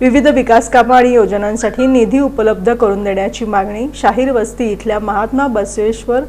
विविध विकास कामं आणि योजनांसाठी निधी उपलब्ध करून देण्याची मागणी शाहीर वस्ती इथल्या महात्मा बसवेश्वर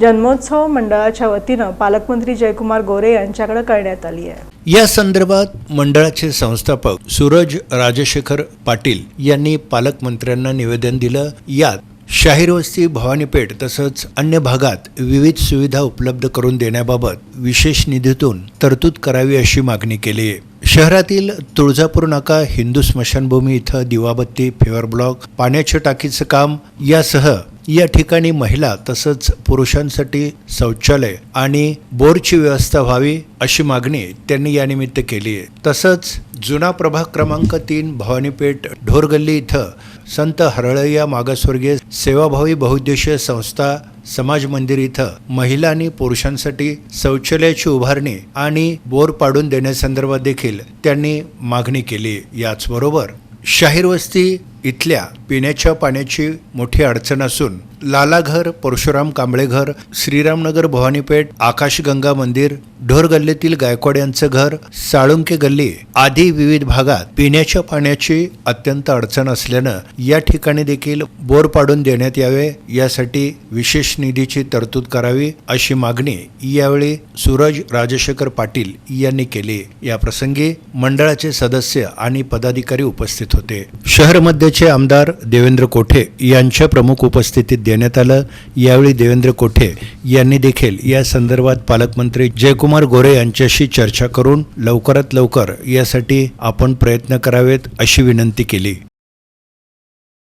जन्मोत्सव मंडळाच्या वतीनं पालकमंत्री जयकुमार गोरे यांच्याकडे करण्यात आली आहे. या संदर्भात मंडळाचे संस्थापक सूरज राजशेखर पाटील यांनी पालकमंत्र्यांना निवेदन दिलं. यात शाहीर वस्ती भवानीपेठ तसंच अन्य भागात विविध सुविधा उपलब्ध करून देण्याबाबत विशेष निधीतून तरतूद करावी अशी मागणी केली. आहे शहरातील तुळजापूर नाका हिंदू स्मशानभूमी इथं दिवाबत्ती फेवर ब्लॉक पाण्याच्या टाकीचं काम यासह या ठिकाणी महिला तसंच पुरुषांसाठी शौचालय आणि बोरची व्यवस्था व्हावी अशी मागणी त्यांनी यानिमित्त केली. आहे तसंच जुना प्रभाग क्रमांक तीन भवानीपेठ ढोरगल्ली इथं संत हरळय्या मागासवर्गीय सेवाभावी बहुउद्देशीय संस्था समाज मंदिर इथं महिला आणि पुरुषांसाठी शौचालयाची उभारणी आणि बोर पाडून देण्यासंदर्भात देखील त्यांनी मागणी केली. याचबरोबर शाहीर वस्ती इथल्या पिण्याच्या पाण्याची मोठी अडचण असून लालाघर परशुराम कांबळेघर श्रीरामनगर भवानीपेठ आकाशगंगा मंदिर ढोर गल्लीतील गायकवाड यांचं घर साळुंके गल्ली आदी विविध भागात पिण्याच्या पाण्याची अत्यंत अडचण असल्यानं या ठिकाणी देखील बोर पाडून देण्यात यावे यासाठी विशेष निधीची तरतूद करावी अशी मागणी यावेळी सूरज राजशेखर पाटील यांनी केली. या प्रसंगी मंडळाचे सदस्य आणि पदाधिकारी उपस्थित होते. शहर मध्यचे आमदार देवेंद्र कोठे यांच्या प्रमुख उपस्थितीत देण्यात आलं. यावेळी देवेंद्र कोठे यांनी देखील या संदर्भात पालकमंत्री जयकुमार गोरे यांच्याशी चर्चा करून लवकरात लवकर यासाठी आपण प्रयत्न करावेत अशी विनंती केली.